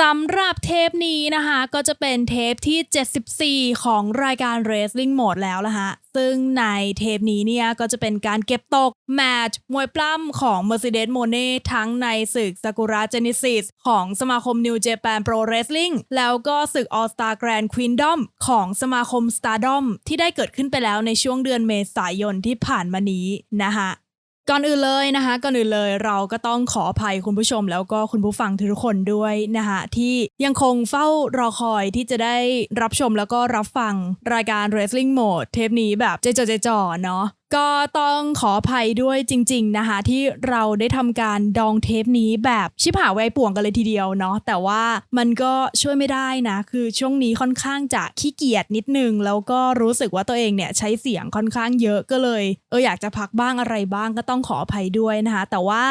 สำหรับเทปนี้นะคะ ก็จะเป็นเทปที่ 74 ของรายการ Wrestling Mode แล้วละฮะ ซึ่งในเทปนี้เนี่ย ก็จะเป็นการเก็บตก แมตช์มวยปล้ำของ Mercedes m o n e ทั้งในศึก Sakura Genesis ของสมาคม New Japan Pro Wrestling แล้วก็ศึก All Star Grand Kingdom ของสมาคม Stardom ที่ได้เกิดขึ้นไปแล้วในช่วงเดือนเมษายนที่ผ่านมานี้นะคะ ก่อนอื่นเลยนะคะก่อนอื่นเลยเราก็ต้องขออภัยคุณผู้ชม แล้วก็คุณผู้ฟังทุกคนด้วยนะคะที่ยังคงเฝ้ารอคอยที่จะได้รับชมแล้วก็รับฟังรายการ Wrestling Mode เทปนี้แบบเจจเจจ่อเนาะ ก็ต้องขออภัยด้วยจริง ๆนะคะ ที่เราได้ทำการดองเทปนี้แบบชิบหายไว้ป่วงกันเลยทีเดียวเนาะแต่ว่ามันก็ช่วยไม่ได้นะ คือช่วงนี้ค่อนข้างจะขี้เกียจนิดนึง แล้วก็รู้สึกว่าตัวเองเนี่ยใช้เสียงค่อนข้างเยอะก็เลยเอออยากจะพักบ้างอะไรบ้างก็ต้องขออภัยด้วยนะคะ แต่ว่า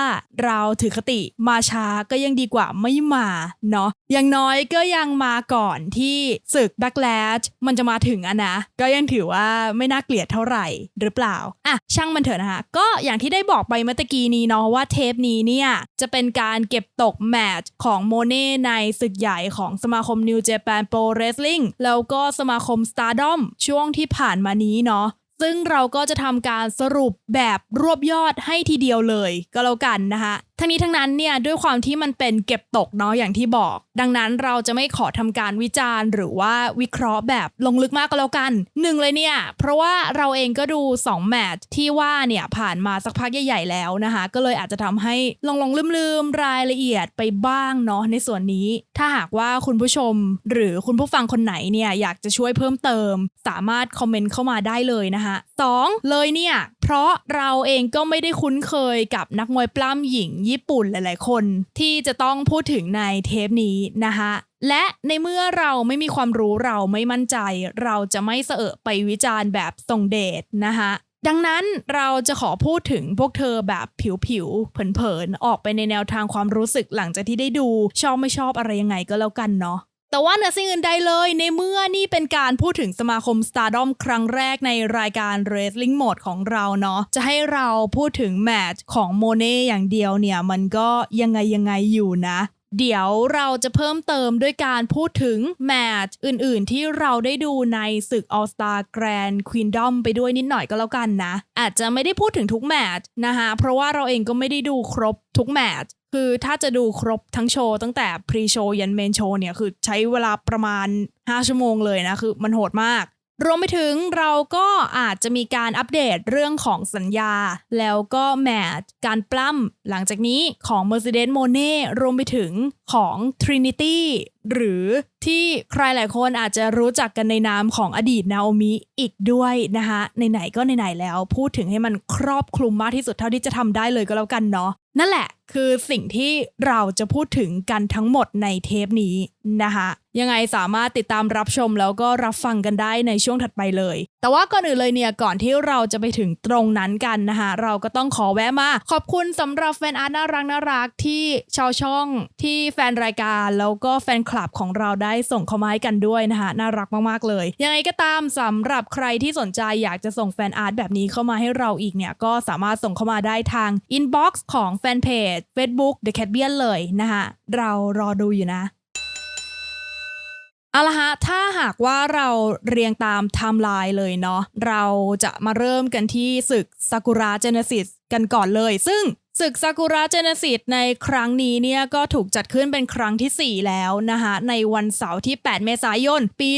เราถือคติมาช้าก็ยังดีกว่าไม่มาเนาะอย่างน้อยก็ยังมาก่อนที่ศึก Backlash มันจะมาถึงอะนะก็ยังถือว่าไม่น่าเกลียดเท่าไหร่หรือเปล่าอะช่างมันเถอะนะคะ ก็อย่างที่ได้บอกไปเมื่อตะกี้นี้เนาะว่าเทปนี้เนี่ย จะเป็นการเก็บตกแมตช์ของโมเน่ในศึกใหญ่ของสมาคม New Japan Pro Wrestling แล้วก็สมาคม Stardom ช่วงที่ผ่านมานี้เนาะซึ่งเราก็จะทำการสรุปแบบรวบยอดให้ทีเดียวเลยก็แล้วกันนะคะ ทั้งนี้ทั้งนั้นเนี่ยด้วยความที่มันเป็นเก็บตกเนาะอย่างที่บอก ดังนั้นเราจะไม่ขอทำการวิจารณ์ หรือว่าวิเคราะห์แบบลงลึกมากก็แล้วกันหนึ่งเลยเนี่ยเพราะว่าเราเองก็ดู 2 แมตช์ที่ว่าเนี่ยผ่านมาสักพักใหญ่ๆแล้วนะคะ ก็เลยอาจจะทำให้ลงลงลืมๆรายละเอียดไปบ้างเนาะในส่วนนี้ ถ้าหากว่าคุณผู้ชมหรือคุณผู้ฟังคนไหนเนี่ยอยากจะช่วยเพิ่มเติม สามารถคอมเมนต์เข้ามาได้เลยนะคะ สองเลยเนี่ย เพราะเราเองก็ไม่ได้คุ้นเคยกับนักมวยปล้ำหญิงญี่ปุ่นหลาย ๆ คน ที่จะต้องพูดถึงในเทปนี้นะคะและในเมื่อเราไม่มีความรู้เราไม่มั่นใจ เราจะไม่เสอะไปวิจารณ์แบบทรงเดชนะคะดังนั้นเราจะขอพูดถึงพวกเธอแบบผิวๆเผินๆออกไปในแนวทางความรู้สึกหลังจากที่ได้ดู ชอบไม่ชอบอะไรยังไงก็แล้วกันเนาะ แต่ว่าเหนือสิ่งอื่นใดเลยในเมื่อนี่เป็นการพูดถึงสมาคม Stardom ครั้งแรกในรายการ Wrestling Mode ของเราเนาะจะให้เราพูดถึงแมตช์ของโมเน่อย่างเดียวเนี่ย มันก็ยังไงยังไงอยู่นะ เดี๋ยวเราจะเพิ่มเติมด้วยการพูดถึงแมตช์อื่นๆ ที่เราได้ดูในศึก All Star Grand Kingdom ไปด้วยนิดหน่อยก็แล้วกันนะ อาจจะไม่ได้พูดถึงทุกแมตช์นะคะเพราะว่าเราเองก็ไม่ได้ดูครบทุกแมตช์คือถ้าจะดูครบทั้งโชว์ตั้งแต่พรีโชว์ยันเมนโชว์เนี่ย คือใช้เวลาประมาณ 5 ชั่วโมงเลยนะ คือมันโหดมาก รวมไปถึงเราก็อาจจะมีการอัปเดตเรื่องของสัญญา แล้วก็แมตช์การปล้ำหลังจากนี้ของ Mercedes m o n e รวมไปถึงของ Trinity หรือที่ใครหลายคนอาจจะรู้จักกันในนามของอดีตนาโอมิอีกด้วยนะคะไหนๆก็ไหนๆแล้ว พูดถึงให้มันครอบคลุมมากที่สุดเท่าที่จะทำได้เลยก็แล้วกันเนาะนั่นแหละ คือสิ่งที่เราจะพูดถึงกันทั้งหมดในเทปนี้นะคะ ยังไงสามารถติดตามรับชมแล้วก็รับฟังกันได้ในช่วงถัดไปเลย แต่ว่าก่อนอื่นเลยเนี่ยก่อนที่เราจะไปถึงตรงนั้นกันนะคะเราก็ต้องขอแวะมา ขอบคุณสำหรับแฟนอาร์ตน่ารักน่ารักที่ชาวช่องที่แฟนรายการแล้วก็แฟนคลับของเราได้ส่งเข้ามาให้กันด้วยนะคะน่ารักมากๆเลย ยังไงก็ตามสำหรับใครที่สนใจอยากจะส่งแฟนอาร์ตแบบนี้เข้ามาให้เราอีกเนี่ยก็สามารถส่งเข้ามาได้ทางอินบ็อกซ์ของแฟนเพจ Facebook The Cat b i a n เลยนะคะเรารอดูอยู่นะ เอาละฮะ ถ้าหากว่าเราเรียงตามไทม์ไลน์เลยเนาะ เราจะมาเริ่มกันที่ศึกซากุระเจเนซิสกันก่อนเลย ซึ่งศึกซากุระเจเนซิสในครั้งนี้เนี่ยก็ถูกจัดขึ้นเป็นครั้งทีสี่4 แล้วนะคะในวันเสาร์ที่ 8 เมษายน ปี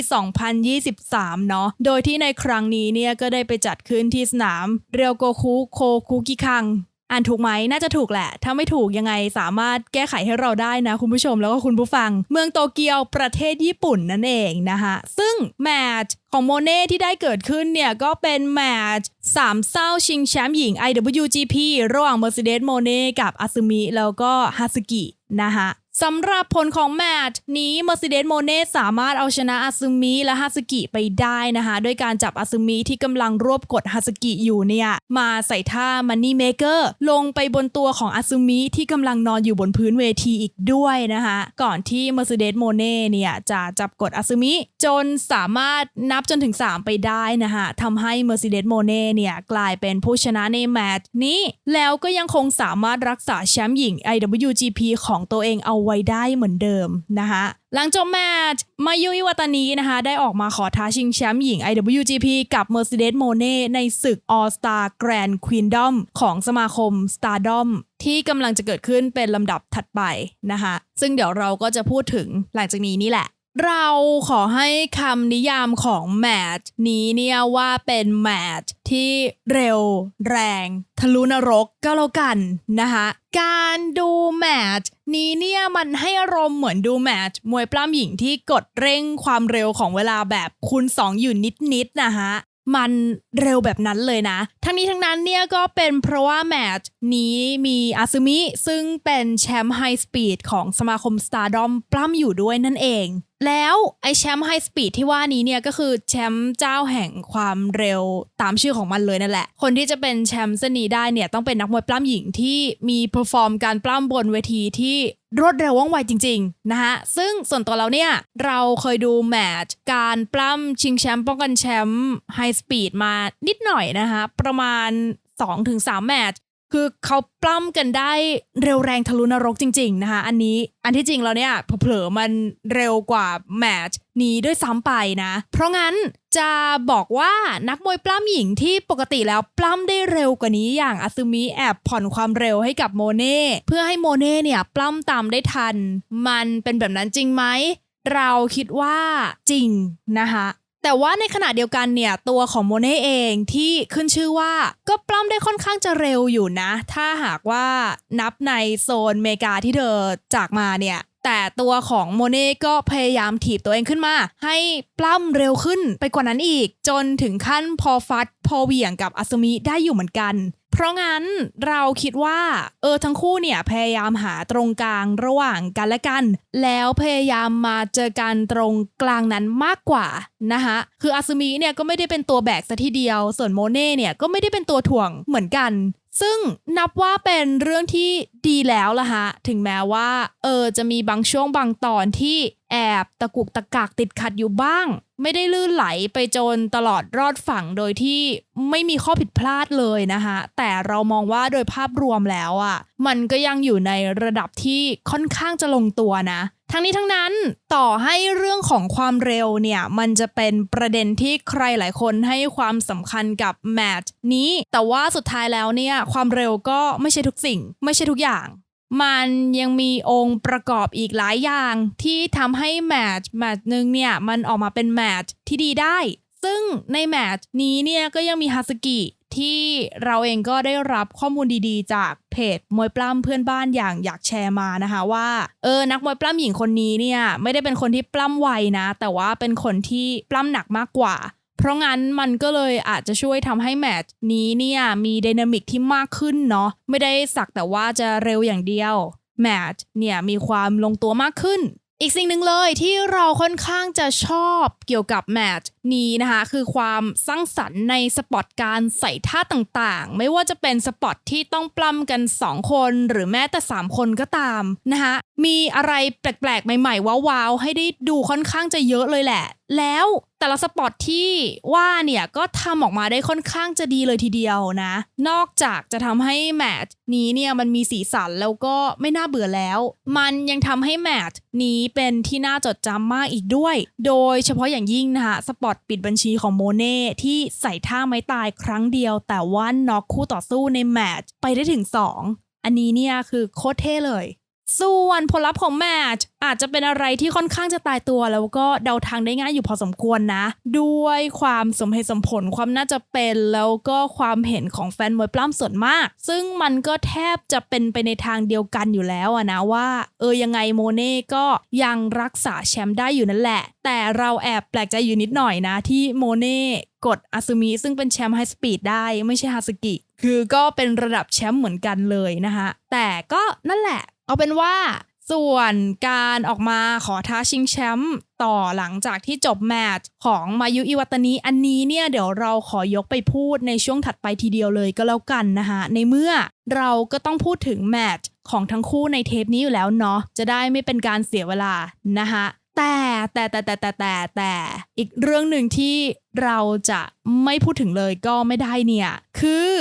2023 เนาะโดยที่ในครั้งนี้เนี่ยก็ได้ไปจัดขึ้นที่สนามเรียวโกคุโคคุกิคัง อ่านถูกไหมน่าจะถูกแหละ ถ้าไม่ถูกยังไงสามารถแก้ไขให้เราได้นะคุณผู้ชมแล้วก็คุณผู้ฟัง เมืองโตเกียวประเทศญี่ปุ่นนั่นเองนะคะซึ่งแมตช์ของโมเน่ที่ได้เกิดขึ้นเนี่ยก็เป็นแมตช์สามเศร้าชิงแชมป์หญิง IWGP ระหว่าง Mercedes m o n e กับอาซึมิแล้วก็ฮาสกินะคะ สำหรับผลของแมตช์นี้ Mercedes m o n e สามารถเอาชนะอาซึมิและฮาสกิไปได้นะคะด้วยการจับอาซึมิที่กำลังรวบกดฮาสกิอยู่เนี่ย มาใส่ท่า Money Maker ลงไปบนตัวของอาซึมิที่กำลังนอนอยู่บนพื้นเวทีอีกด้วยนะคะก่อนที่ Mercedes m o n e เนี่ยจะจับกดอาซึมิจนสามารถนับจนถึง 3 ไปได้นะคะทำให้ Mercedes m o n e เนี่ยกลายเป็นผู้ชนะในแมตช์นี้ แล้วก็ยังคงสามารถรักษาแชมป์หญิง IWGP ของตัวเองเอาไว้ได้เหมือนเดิมนะคะหลังจบแมตช์มายุอิวาตานีนะคะ ได้ออกมาขอท้าชิงแชมป์หญิง IWGP กับ Mercedes m o n e ในศึก All Star Grand Queendom ของสมาคม Stardom ที่กำลังจะเกิดขึ้นเป็นลำดับถัดไปนะคะซึ่งเดี๋ยวเราก็จะพูดถึงหลังจากนี้นี่แหละ เราขอให้คำนิยามของแมตช์นี้เนี่ยว่าเป็นแมตช์ที่เร็ว แรง ทะลุนรกก็แล้วกันนะคะการดูแมตช์นี้เนี่ยมันให้อารมณ์เหมือนดูแมตช์มวยปล้ำหญิงที่กดเร่งความเร็วของเวลาแบบคูณ2อยู่นิดๆนะคะมันเร็วแบบนั้นเลยนะ ทั้งนี้ทั้งนั้นเนี่ยก็เป็นเพราะว่าแมตช์นี้มีอาซึมิซึ่งเป็นแชมป์ไฮสปีดของสมาคม Stardom ปล้ำอยู่ด้วยนั่นเอง แล้วไอแชมป์ไฮสปีดที่ว่านี้เนี่ยก็คือแชมป์เจ้าแห่งความเร็วตามชื่อของมันเลยนั่นแหละ คนที่จะเป็นแชมป์เส้นนี้ได้เนี่ยต้องเป็นนักมวยปล้ำหญิงที่มีเพอร์ฟอร์มการปล้ำบนเวทีที่รวดเร็วว่องไวจริงๆนะคะซึ่งส่วนตัวเราเนี่ย เราเคยดูแมตช์การปล้ำชิงแชมป์ป้องกันแชมป์ไฮสปีดมานิดหน่อยนะคะประมาณ2-3แมตช์ คือเขาปล้ำกันได้เร็วแรงทะลุนรกจริง ๆ นะคะ อันนี้อันที่จริงแล้วเนี่ยเผลอๆมันเร็วกว่าแมตช์นี้ด้วยซ้ำไปนะ เพราะงั้นจะบอกว่านักมวยปล้ำหญิงที่ปกติแล้วปล้ำได้เร็วกว่านี้อย่างอาซึมิแอบผ่อนความเร็วให้กับโมเน่เพื่อให้โมเน่เนี่ยปล้ำตามได้ทัน มันเป็นแบบนั้นจริงไหมเราคิดว่าจริงนะคะ แต่ว่าในขณะเดียวกันเนี่ยตัวของโมเน่เองที่ขึ้นชื่อว่าก็ปล้ำได้ค่อนข้างจะเร็วอยู่นะ ถ้าหากว่านับในโซนเมกาที่เธอจากมาเนี่ยแต่ตัวของโมเน่ก็พยายามถีบตัวเองขึ้นมา ให้ปล้ำเร็วขึ้นไปกว่านั้นอีก จนถึงขั้นพอฟัดพอเหวี่ยงกับอัสมิได้อยู่เหมือนกัน เพราะงั้นเราคิดว่า เออทั้งคู่เนี่ยพยายามหาตรงกลางระหว่างกันและกัน แล้วพยายามมาเจอกันตรงกลางนั้นมากกว่านะคะคืออาซึมิเนี่ยก็ไม่ได้เป็นตัวแบกซะทีเดียว ส่วนโมเน่เนี่ยก็ไม่ได้เป็นตัวถ่วงเหมือนกัน ซึ่งนับว่าเป็นเรื่องที่ดีแล้วละฮะ ถึงแม้ว่า เออจะมีบางช่วงบางตอนที่แอบตะกุกตะกักติดขัดอยู่บ้าง ไม่ได้ลื่นไหลไปจนตลอดรอดฝั่งโดยที่ไม่มีข้อผิดพลาดเลยนะคะแต่เรามองว่าโดยภาพรวมแล้วอะ่ะ มันก็ยังอยู่ในระดับที่ค่อนข้างจะลงตัวนะ ทั้งนี้ทั้งนั้นต่อให้เรื่องของความเร็วเนี่ย มันจะเป็นประเด็นที่ใครหลายคนให้ความสำคัญกับแมตช์นี้ แต่ว่าสุดท้ายแล้วเนี่ย ความเร็วก็ไม่ใช่ทุกสิ่ง ไม่ใช่ทุกอย่างมันยังมีองค์ประกอบอีกหลายอย่างที่ทำให้แมตช์แมตช์หนึ่งเนี่ย มันออกมาเป็นแมตช์ที่ดีได้ ซึ่งในแมตช์นี้เนี่ยก็ยังมีฮาสกิ ที่เราเองก็ได้รับข้อมูลดีๆ จากเพจมวยปล้ำเพื่อนบ้านอย่างอยากแชร์มานะคะว่าเออนักมวยปล้ำหญิงคนนี้เนี่ยไม่ได้เป็นคนที่ปล้ำไวนะ แต่ว่าเป็นคนที่ปล้ำหนักมากกว่า เพราะงั้นมันก็เลยอาจจะช่วยทำให้แมตช์นี้เนี่ยมีไดนามิกที่มากขึ้นเนาะไม่ได้สักแต่ว่าจะเร็วอย่างเดียวแมตช์เนี่ยมีความลงตัวมากขึ้น อีกสิ่งหนึ่งเลยที่เราค่อนข้างจะชอบเกี่ยวกับแมทนี้นะคะ คือความสร้างสรรค์ในสปอตการใส่ท่าต่างๆ ไม่ว่าจะเป็นสปอตที่ต้องปล้ำกัน 2 คน หรือแม้แต่ 3 คนก็ตามนะคะมีอะไรแปลกๆ ใหม่ๆว้าวๆให้ได้ดูค่อนข้างจะเยอะเลยแหละ แล้ว แต่ละสปอตที่ว่าเนี่ยก็ทำออกมาได้ค่อนข้างจะดีเลยทีเดียวนะ นอกจากจะทำให้แมตช์นี้เนี่ยมันมีสีสันแล้วก็ไม่น่าเบื่อแล้ว มันยังทำให้แมตช์นี้เป็นที่น่าจดจำมากอีกด้วย โดยเฉพาะอย่างยิ่งนะคะสปอตปิดบัญชีของโมเน่ที่ใส่ท่าไม้ตายครั้งเดียว แต่ว่าน็อกคู่ต่อสู้ในแมตช์ไปได้ถึง 2 อันนี้เนี่ยคือโคตรเท่เลย ส่วนผลลัพธ์ของแมตช์อาจจะเป็นอะไรที่ค่อนข้างจะตายตัวแล้วก็เดาทางได้ง่ายอยู่พอสมควรนะ ด้วยความสมเหตุสมผลความน่าจะเป็นแล้วก็ความเห็นของแฟนมวยปล้ำส่วนมาก ซึ่งมันก็แทบจะเป็นไปในทางเดียวกันอยู่แล้วอะนะว่า เออยังไงโมเน่ก็ยังรักษาแชมป์ได้อยู่นั่นแหละ แต่เราแอบแปลกใจอยู่นิดหน่อยนะที่โมเน่กดอาซึมิซึ่งเป็นแชมป์ไฮสปีดได้ไม่ใช่ฮาสกิคือก็เป็นระดับแชมป์เหมือนกันเลยนะคะแต่ก็นั่นแหละ เอาเป็นว่าส่วนการออกมาขอท้าชิงแชมป์ต่อหลังจากที่จบแมตช์ของมายุอิวาตานิอันนี้เนี่ยเดี๋ยวเราขอยกไปพูดในช่วงถัดไปทีเดียวเลยก็แล้วกันนะคะในเมื่อเราก็ต้องพูดถึงแมตช์ของทั้งคู่ในเทปนี้อยู่แล้วเนาะจะได้ไม่เป็นการเสียเวลานะคะแต่แต่แต่แต่แต่แต่แต่อีกเรื่องหนึ่งที่เราจะไม่พูดถึงเลยก็ไม่ได้เนี่ย คือ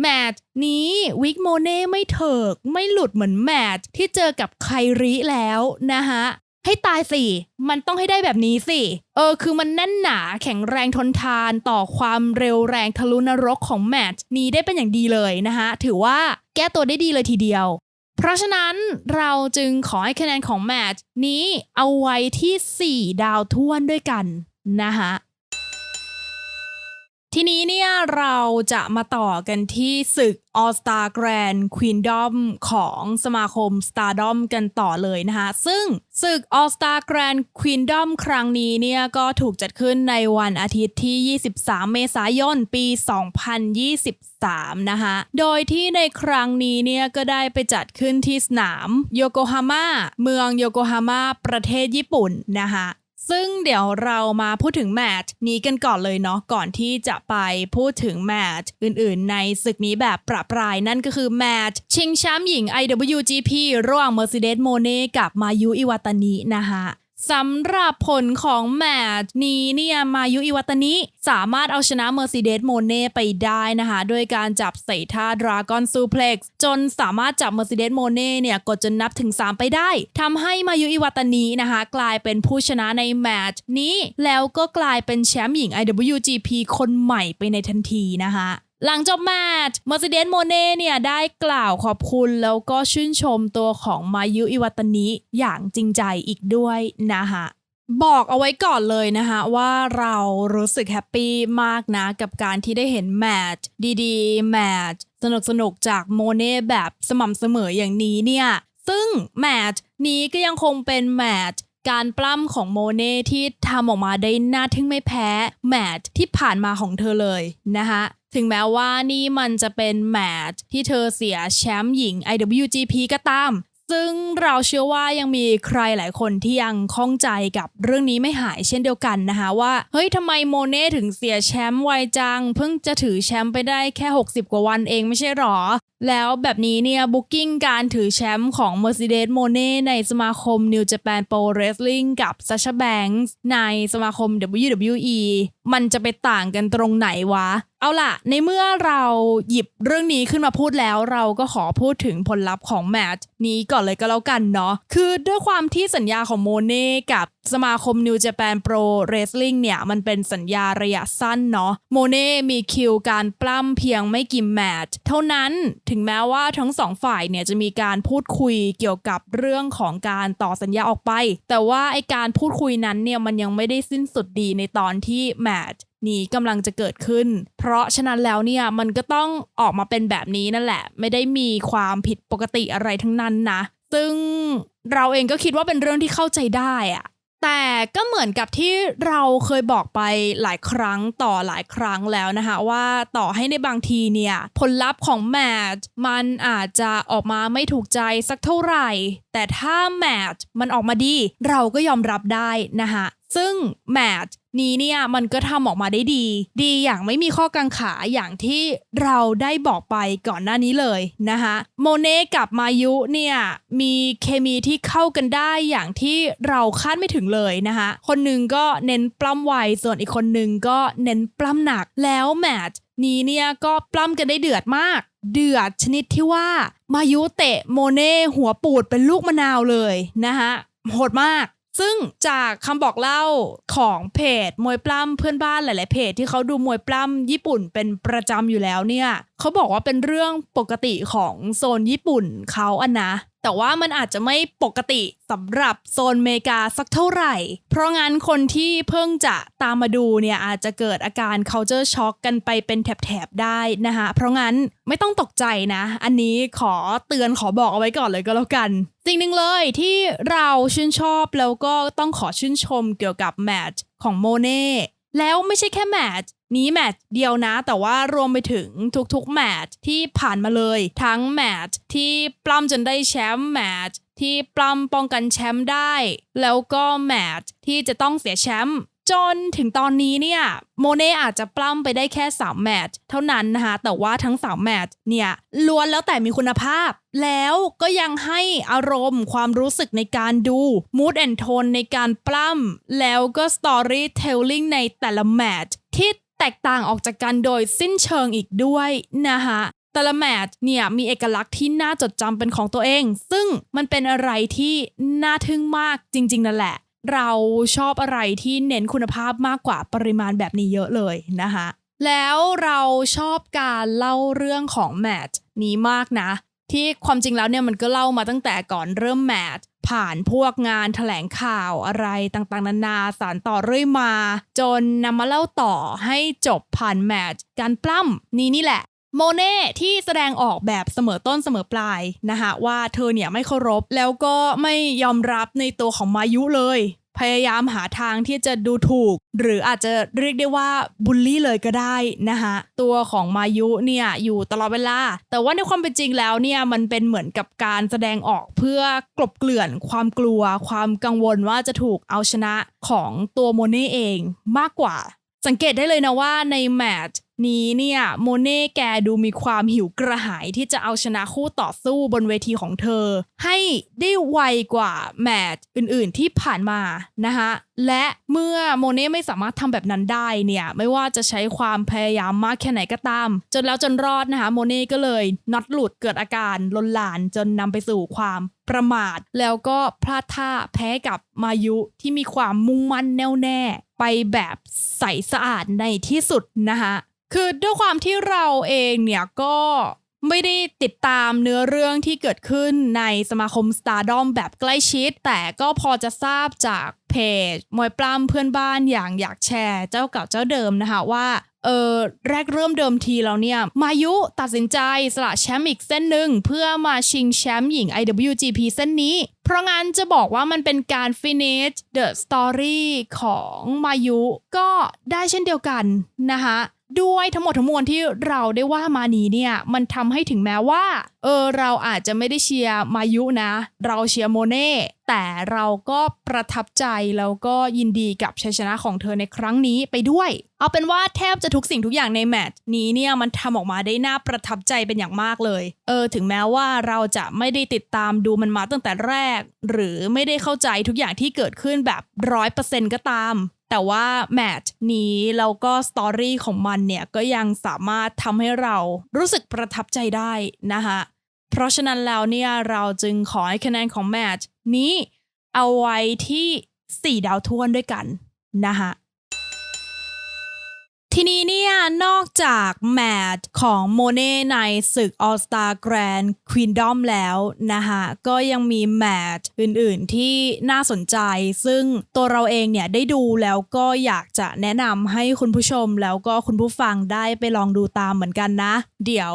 แมตช์นี้วิกโมเน่ไม่เถิก ไม่หลุดเหมือนแมตช์ที่เจอกับไคริแล้วนะคะให้ตายสิ มันต้องให้ได้แบบนี้สิ เออ คือมันแน่นหนาแข็งแรงทนทานต่อความเร็วแรงทะลุนรกของแมตช์นี้ได้เป็นอย่างดีเลยนะคะถือว่าแก้ตัวได้ดีเลยทีเดียว เพราะฉะนั้นเราจึงขอให้คะแนนของแมตช์นี้เอาไว้ที่ 4 ดาวท้วนด้วยกันนะคะ ทีนี้เนี่ยเราจะมาต่อกันที่ศึก All Star Grand Queendom ของสมาคม Stardom กันต่อเลยนะคะซึ่งศึก All Star Grand Queendom ครั้งนี้เนี่ยก็ถูกจัดขึ้นในวันอาทิตย์ที่ 23 เมษายน ปี 2023 นะคะโดยที่ในครั้งนี้เนี่ยก็ได้ไปจัดขึ้นที่สนามโยโกฮาม่าเมืองโยโกฮาม่าประเทศญี่ปุ่นนะคะ ซึ่งเดี๋ยวเรามาพูดถึงแมตช์นี้กันก่อนเลยเนาะก่อนที่จะไปพูดถึงแมตช์อื่นๆ ในศึกนี้แบบประปรายนั่นก็คือแมตช์ชิงแชมป์หญิง IWGP ระหว่าง Mercedes m o n e กับมายุอิวาตานินะคะ สำหรับผลของแมตช์นี้เนี่ยมายุอิวาตนิสามารถเอาชนะ Mercedes m o n e ไปได้นะคะด้วยการจับใส่ท่า Dragon Suplex จนสามารถจับ Mercedes m o n e เนี่ยกดจนนับถึง 3 ไปได้ทำให้มายุอิวาตนินะคะ กลายเป็นผู้ชนะในแมตช์นี้ แล้วก็กลายเป็นแชมป์หญิง IWGP คนใหม่ไปในทันทีนะคะ หลังจบแมตช์ Mercedes m o n e เนี่ยได้กล่าวขอบคุณแล้วก็ชื่นชมตัวของมายุอิวาตนิอย่างจริงใจอีกด้วยนะคะบอกเอาไว้ก่อนเลยนะคะว่าเรารู้สึกแฮปปี้มากนะ กับการที่ได้เห็นแมตช์ดีๆ แมตช์สนุกสนุกๆจากโมเน่แบบสม่ำเสมออย่างนี้เนี่ย ซึ่งแมตช์นี้ก็ยังคงเป็นแมตช์การปล้ำของโมเน่ที่ทำออกมาได้น่าทึ่งไม่แพ้แมตช์ที่ผ่านมาของเธอเลยนะคะ ถึงแม้ว่านี่มันจะเป็นแมตช์ที่เธอเสียแชมป์หญิง IWGP ก็ตาม ซึ่งเราเชื่อว่ายังมีใครหลายคนที่ยังข้องใจกับเรื่องนี้ไม่หายเช่นเดียวกันนะคะว่า เฮ้ยทำไมโมเน่ถึงเสียแชมป์ไวจัง เพิ่งจะถือแชมป์ไปได้แค่ 60 กว่าวันเองไม่ใช่หรอ แล้วแบบนี้เนี่ยบุ๊กิ้งการถือแชมป์ของ Mercedes m o n e ในสมาคม New Japan Pro Wrestling กับ Sasha Banks ในสมาคม WWE มันจะไปต่างกันตรงไหนวะ เอาล่ะ ในเมื่อเราหยิบเรื่องนี้ขึ้นมาพูดแล้ว เราก็ขอพูดถึงผลลัพธ์ของแมตช์นี้ก่อนเลยก็แล้วกันเนาะ คือด้วยความที่สัญญาของโมเน่กับสมาคม New Japan Pro Wrestling เนี่ยมันเป็นสัญญาระยะสั้นเนาะโมเน่มีคิวการปล้ำเพียงไม่กี่แมตช์เท่านั้นถึงแม้ว่าทั้งสองฝ่ายเนี่ยจะมีการพูดคุยเกี่ยวกับเรื่องของการต่อสัญญาออกไป แต่ว่าไอการพูดคุยนั้นเนี่ยมันยังไม่ได้สิ้นสุดดีในตอนที่แมตช์นี้กำลังจะเกิดขึ้น เพราะฉะนั้นแล้วเนี่ยมันก็ต้องออกมาเป็นแบบนี้นั่นแหละ ไม่ได้มีความผิดปกติอะไรทั้งนั้นนะ ซึ่งเราเองก็คิดว่าเป็นเรื่องที่เข้าใจได้อะแต่ก็เหมือนกับที่เราเคยบอกไปหลายครั้งต่อหลายครั้งแล้วนะคะว่าต่อให้ในบางทีเนี่ย ผลลัพธ์ของแมตช์มันอาจจะออกมาไม่ถูกใจสักเท่าไหร่ แต่ถ้าแมตช์มันออกมาดี เราก็ยอมรับได้นะคะซึ่งแมตช์ นี้เนี่ยมันก็ทำออกมาได้ดี ดีอย่างไม่มีข้อกังขาอย่างที่เราได้บอกไปก่อนหน้านี้เลยนะคะโมเน่กับมายุเนี่ยมีเคมีที่เข้ากันได้อย่างที่เราคาดไม่ถึงเลยนะคะคนหนึ่งก็เน้นปล้ำไวส่วนอีกคนหนึ่งก็เน้นปล้ำหนักแล้วแมตช์นี้เนี่ยก็ปล้ำกันได้เดือดมาก เดือดชนิดที่ว่ามายุเตะโมเน่หัวปูดเป็นลูกมะนาวเลยนะคะโหดมาก ซึ่งจากคำบอกเล่าของเพจมวยปล้ำเพื่อนบ้านหลาย ๆ เพจที่เขาดูมวยปล้ำญี่ปุ่นเป็นประจำอยู่แล้วเนี่ย เขาบอกว่าเป็นเรื่องปกติของโซนญี่ปุ่นเขาอะนะ แต่ว่ามันอาจจะไม่ปกติสำหรับโซนเมกาสักเท่าไหร่ เพราะงั้นคนที่เพิ่งจะตามมาดูเนี่ยอาจจะเกิดอาการ culture shock กันไปเป็นแถบๆได้นะคะ เพราะงั้นไม่ต้องตกใจนะ อันนี้ขอเตือนขอบอกเอาไว้ก่อนเลยก็แล้วกัน สิ่งหนึ่งเลยที่เราชื่นชอบแล้วก็ต้องขอชื่นชมเกี่ยวกับแมตช์ของโมเน่ แล้วไม่ใช่แค่แมตช์นี้แมตช์เดียวนะ แต่ว่ารวมไปถึงทุกๆแมตช์ที่ผ่านมาเลย ทั้งแมตช์ที่ปล้ำจนได้แชมป์แมตช์ที่ปล้ำป้องกันแชมป์ได้ แล้วก็แมตช์ที่จะต้องเสียแชมป์ จนถึงตอนนี้เนี่ยโมเน่อาจจะปล้ำไปได้แค่ 3 แมตช์เท่านั้นนะคะแต่ว่าทั้ง 3 แมตช์เนี่ยล้วนแล้วแต่มีคุณภาพ แล้วก็ยังให้อารมณ์ความรู้สึกในการดู mood and tone ในการปล้ำแล้วก็ storytelling ในแต่ละแมตช์ที่แตกต่างออกจากกันโดยสิ้นเชิงอีกด้วยนะคะแต่ละแมตช์เนี่ยมีเอกลักษณ์ที่น่าจดจำเป็นของตัวเอง ซึ่งมันเป็นอะไรที่น่าทึ่งมากจริง ๆ นั่นแหละ เราชอบอะไรที่เน้นคุณภาพมากกว่าปริมาณแบบนี้เยอะเลยนะคะแล้วเราชอบการเล่าเรื่องของแมตช์นี้มากนะ ที่ความจริงแล้วเนี่ยมันก็เล่ามาตั้งแต่ก่อนเริ่มแมตช์ผ่านพวกงานถแถลงข่าวอะไรต่างๆ นานาสารต่อเรื่อยมา จนนำมาเล่าต่อให้จบผ่านแมตช์การปล้ำนี้นี่แหละ โมเน่ที่แสดงออกแบบเสมอต้นเสมอปลายนะคะว่าเธอเนี่ยไม่เคารพแล้วก็ไม่ยอมรับในตัวของมายุเลย พยายามหาทางที่จะดูถูก หรืออาจจะเรียกได้ว่าบูลลี่เลยก็ได้นะคะตัวของมายุเนี่ยอยู่ตลอดเวลา แต่ว่าในความเป็นจริงแล้วเนี่ยมันเป็นเหมือนกับการแสดงออกเพื่อกลบเกลื่อนความกลัว ความกังวลว่าจะถูกเอาชนะของตัวโมเน่เองมากกว่า สังเกตได้เลยนะว่าในแมตช์ นี้เนี่ยโมเน่แกดูมีความหิวกระหายที่จะเอาชนะคู่ต่อสู้บนเวทีของเธอ ให้ได้ไวกว่าแมตช์อื่นๆที่ผ่านมานะคะและเมื่อโมเน่ไม่สามารถทำแบบนั้นได้เนี่ยไม่ว่าจะใช้ความพยายามมากแค่ไหนก็ตาม จนแล้วจนรอดนะคะโมเน่ก็เลยน็อตหลุดเกิดอาการลนลานจนนำไปสู่ความประมาท แล้วก็พลาดท่าแพ้กับมายุที่มีความมุ่งมั่นแน่วแน่ ไปแบบใสสะอาดในที่สุดนะคะ คือด้วยความที่เราเองเนี่ยก็ไม่ได้ติดตามเนื้อเรื่องที่เกิดขึ้นในสมาคม Stardom แบบใกล้ชิด แต่ก็พอจะทราบจากเพจมวยปล้ำเพื่อนบ้านอย่างอยากแชร์เจ้าเก่าเจ้าเดิมนะคะว่าเออแรกเริ่มเดิมทีแล้วเนี่ย มายุตัดสินใจสละแชมป์อีกเส้นหนึ่งเพื่อมาชิงแชมป์หญิง IWGP เส้นนี้ เพราะงั้นจะบอกว่ามันเป็นการ finish the story ของมายุ ก็ได้เช่นเดียวกันนะคะ ด้วยทั้งหมดทั้งมวลที่เราได้ว่ามานี้เนี่ยมันทำให้ถึงแม้ว่าเออเราอาจจะไม่ได้เชียร์มายุนะ เราเชียร์โมเน่แต่เราก็ประทับใจแล้วก็ยินดีกับชัยชนะของเธอในครั้งนี้ไปด้วย เอาเป็นว่าแทบจะทุกสิ่งทุกอย่างในแมตช์นี้เนี่ยมันทำออกมาได้น่าประทับใจเป็นอย่างมากเลย เออถึงแม้ว่าเราจะไม่ได้ติดตามดูมันมาตั้งแต่แรก หรือไม่ได้เข้าใจทุกอย่างที่เกิดขึ้นแบบร้อยเปอร์เซ็นต์ก็ตาม แต่ว่าแมทนี้แล้วก็สตอรี่ของมันเนี่ยก็ยังสามารถทำให้เรารู้สึกประทับใจได้นะคะเพราะฉะนั้นแล้วเนี่ยเราจึงขอให้คะแนนของแมทนี้เอาไว้ที่ 4 ดาวท้วนด้วยกันนะคะ ทีนี้เนี่ยนอกจากแมตช์ของโมเน่ในศึก All Star Grand Queendom แล้วนะคะก็ยังมีแมตช์อื่นๆที่น่าสนใจ ซึ่งตัวเราเองเนี่ยได้ดูแล้วก็อยากจะแนะนำให้คุณผู้ชมแล้วก็คุณผู้ฟังได้ไปลองดูตามเหมือนกันนะ เดี๋ยว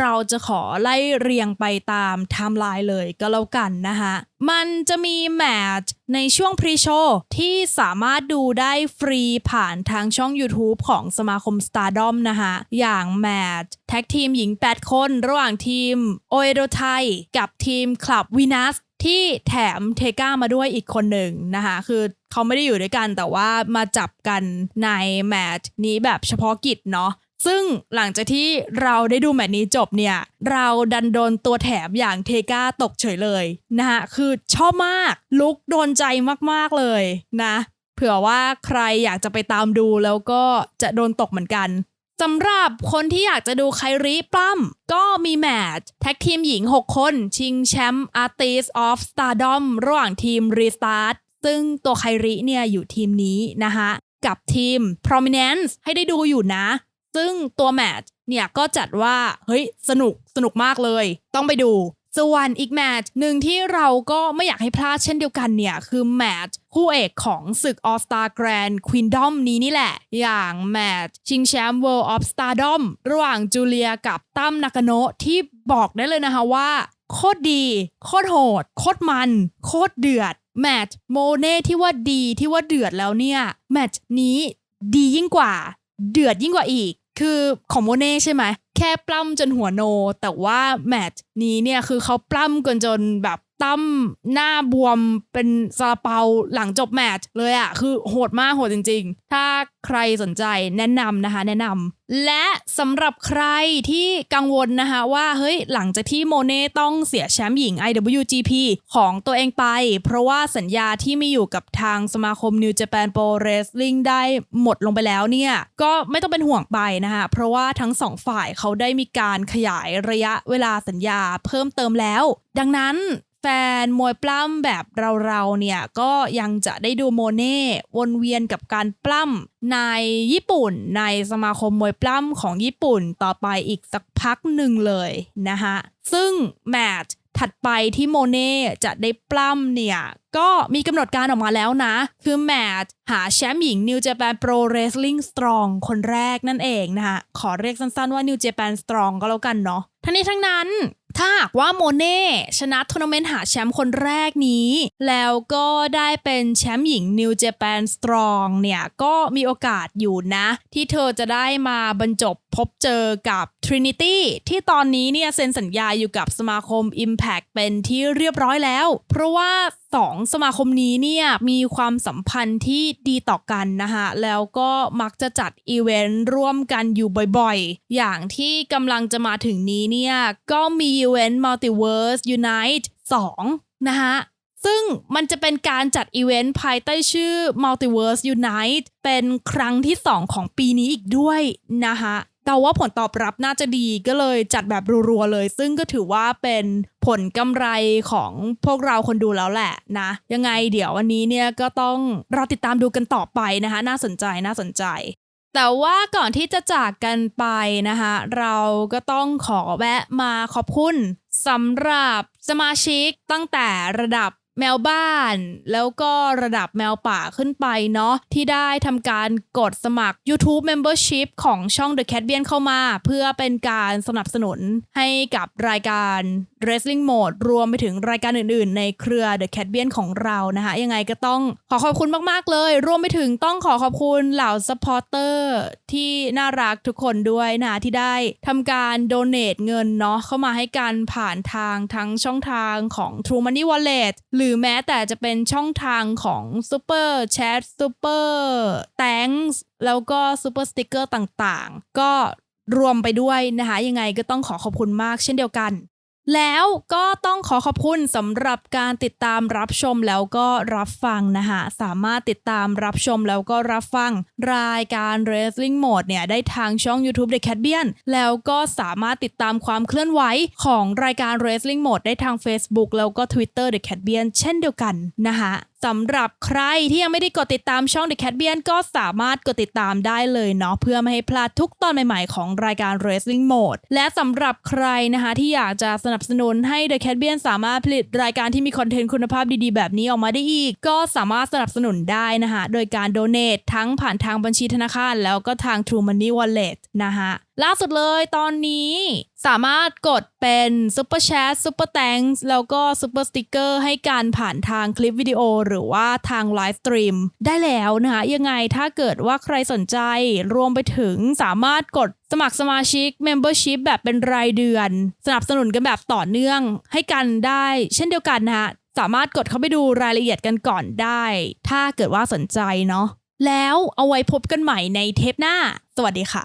เราจะขอไล่เรียงไปตามไทม์ไลน์เลยก็แล้วกันนะคะ มันจะมีแมตช์ในช่วงพรีโชว์ที่สามารถดูได้ฟรีผ่านทางช่อง YouTube ของสมาคม Stardom นะคะอย่างแมตช์แท็กทีมหญิง 8 คน ระหว่างทีมโอเอโดไทกับทีมคลับวินัสที่แถมเทก้ามาด้วยอีกคนหนึ่งนะคะคือเขาไม่ได้อยู่ด้วยกันแต่ว่ามาจับกันในแมตช์นี้แบบเฉพาะกิจเนาะ ซึ่งหลังจากที่เราได้ดูแมตช์นี้จบเนี่ย เราดันโดนตัวแถมอย่างเทก้าตกเฉยเลยนะคะคือชอบมากลุกโดนใจมากๆเลยนะ เผื่อว่าใครอยากจะไปตามดูแล้วก็จะโดนตกเหมือนกันสำหรับคนที่อยากจะดูไครีปล้ำก็มีแมตช์แท็กทีมหญิง 6 คน ชิงแชมป์ Artist of Stardom ระหว่างทีม Restart ซึ่งตัวไคริเนี่ยอยู่ทีมนี้นะคะกับทีม Prominence ให้ได้ดูอยู่นะ ซึ่งตัวแมตช์เนี่ยก็จัดว่าเฮ้ยสนุกสนุกมากเลย ต้องไปดูส่วนอีกแมตช์หนึ่งที่เราก็ไม่อยากให้พลาดเช่นเดียวกันเนี่ย คือแมตช์คู่เอกของศึก All Star Grand Queendom นี้นี่แหละ อย่างแมตช์ชิงแชมป์ World of Stardom ระหว่างจูเลียกับตั้มนากาโนะที่บอกได้เลยนะคะว่า โคตรดี โคตรโหด โคตรมัน โคตรเดือด แมตช์โมเน่ที่ว่าดีที่ว่าเดือดแล้วเนี่ย แมตช์นี้ดียิ่งกว่า เดือดยิ่งกว่าอีก คือของโมเน่ใช่ไหมแค่ปล้ำจนหัวโน แต่ว่าแมตช์นี้เนี่ยคือเขาปล้ำกันจนแบบ ตั้มหน้าบวมเป็นซาลาเปาหลังจบแมตช์เลยอะคือโหดมากโหดจริง ๆ ถ้าใครสนใจแนะนำนะคะ แนะนำและสำหรับใครที่กังวลนะคะว่าเฮ้ยหลังจากที่โมเน่ต้องเสียแชมป์หญิง IWGP ของตัวเองไป เพราะว่าสัญญาที่มีอยู่กับทางสมาคม New Japan Pro Wrestling ได้หมดลงไปแล้วเนี่ย ก็ไม่ต้องเป็นห่วงไปนะคะเพราะว่าทั้งสองฝ่ายเขาได้มีการขยายระยะเวลาสัญญาเพิ่มเติมแล้ว ดังนั้น แฟนมวยปล้ำแบบเราๆเนี่ยก็ยังจะได้ดูโมเน่วนเวียนกับการปล้ำในญี่ปุ่น ในสมาคมมวยปล้ำของญี่ปุ่นต่อไปอีกสักพักหนึ่งเลยนะคะซึ่งแมตช์ถัดไปที่โมเน่จะได้ปล้ำเนี่ย ก็มีกำหนดการออกมาแล้วนะ คือแมตช์หาแชมป์หญิง New Japan Pro Wrestling Strong คนแรกนั่นเองนะคะขอเรียกสั้นๆว่า New Japan Strong ก็แล้วกันเนาะทั้งนี้ทั้งนั้น ถ้าหากว่าโมเน่ชนะทัวร์นาเมนต์หาแชมป์คนแรกนี้ แล้วก็ได้เป็นแชมป์หญิงนิวเจแปนสตรองเนี่ย ก็มีโอกาสอยู่นะ ที่เธอจะได้มาบรรจบ พบเจอกับ Trinity ที่ตอนนี้เนี่ยเซ็นสัญญาอยู่กับสมาคม Impact เป็นที่เรียบร้อยแล้ว เพราะว่าสองสมาคมนี้เนี่ยมีความสัมพันธ์ที่ดีต่อกันนะคะแล้วก็มักจะจัดอีเวนต์ร่วมกันอยู่บ่อยๆ อย่างที่กำลังจะมาถึงนี้เนี่ยก็มีอีเวนต์ Multiverse Unite 2 นะคะซึ่งมันจะเป็นการจัดอีเวนต์ภายใต้ชื่อ Multiverse Unite เป็นครั้งที่ 2 ของปีนี้อีกด้วยนะคะ แต่ว่าผลตอบรับน่าจะดีก็เลยจัดแบบรัวๆเลย ซึ่งก็ถือว่าเป็นผลกำไรของพวกเราคนดูแล้วแหละนะ ยังไงเดี๋ยววันนี้เนี่ยก็ต้องรอติดตามดูกันต่อไปนะคะ น่าสนใจน่าสนใจ แต่ว่าก่อนที่จะจากกันไปนะคะเราก็ต้องขอแวะมาขอบคุณสำหรับสมาชิกตั้งแต่ระดับ แมวบ้าน แล้วก็ระดับแมวป่าขึ้นไปเนาะที่ได้ทำการกดสมัคร YouTube Membership ของช่อง The Cat b i a n เข้ามา เพื่อเป็นการสนับสนุนให้กับรายการ Wrestling Mode รวมไปถึงรายการอื่นๆ ในเครือ The Cat b i a n ของเรานะคะ ยังไงก็ต้องขอขอบคุณมากๆเลย รวมไปถึงต้องขอขอบคุณเหล่า supporter ที่น่ารักทุกคนด้วยนะที่ได้ทำการ donate เงินเนาะเข้ามาให้กันผ่านทางทั้งช่องทางของ True Money Wallet หรือือแม้แต่จะเป็นช่องทางของ Super Chat Super Thanks แล้วก็ Super Sticker ต่างๆ ก็รวมไปด้วยนะคะ ยังไงก็ต้องขอขอบคุณมากเช่นเดียวกัน แล้วก็ต้องขอขอบคุณสำหรับการติดตามรับชมแล้วก็รับฟังนะคะสามารถติดตามรับชมแล้วก็รับฟังรายการ Wrestling Mode เนี่ยได้ทางช่อง YouTube The Cat b i a n แล้วก็สามารถติดตามความเคลื่อนไหวของรายการ Wrestling Mode ได้ทาง Facebook แล้วก็ Twitter The Cat b i a n เช่นเดียวกันนะคะ สำหรับใครที่ยังไม่ได้กดติดตามช่อง The Cat b i a n ก็สามารถกดติดตามได้เลยเนาะเพื่อไม่ให้พลาดทุกตอนใหม่ๆของรายการ Wrestling Mode และสำหรับใครนะคะที่อยากจะสนับสนุนให้ The Cat b i a n สามารถผลิตรายการที่มีคอนเทนต์คุณภาพดีๆ แบบนี้ออกมาได้อีก ก็สามารถสนับสนุนได้นะคะโดยการ donate ทั้งผ่านทางบัญชีธนาคาร แล้วก็ทาง True Money Wallet นะคะ ล่าสุดเลยตอนนี้สามารถกดเป็น Super Chat Super Thanks แล้วก็ Super Sticker ให้การผ่านทางคลิปวิดีโอหรือว่าทางไลฟ์สตรีมได้แล้วนะคะ ยังไงถ้าเกิดว่าใครสนใจรวมไปถึงสามารถกดสมัครสมาชิก Membership แบบเป็นรายเดือน สนับสนุนกันแบบต่อเนื่องให้กันได้เช่นเดียวกันนะคะสามารถกดเข้าไปดูรายละเอียดกันก่อนได้ ถ้าเกิดว่าสนใจเนาะแล้วเอาไว้พบกันใหม่ในเทปหน้า สวัสดีค่ะ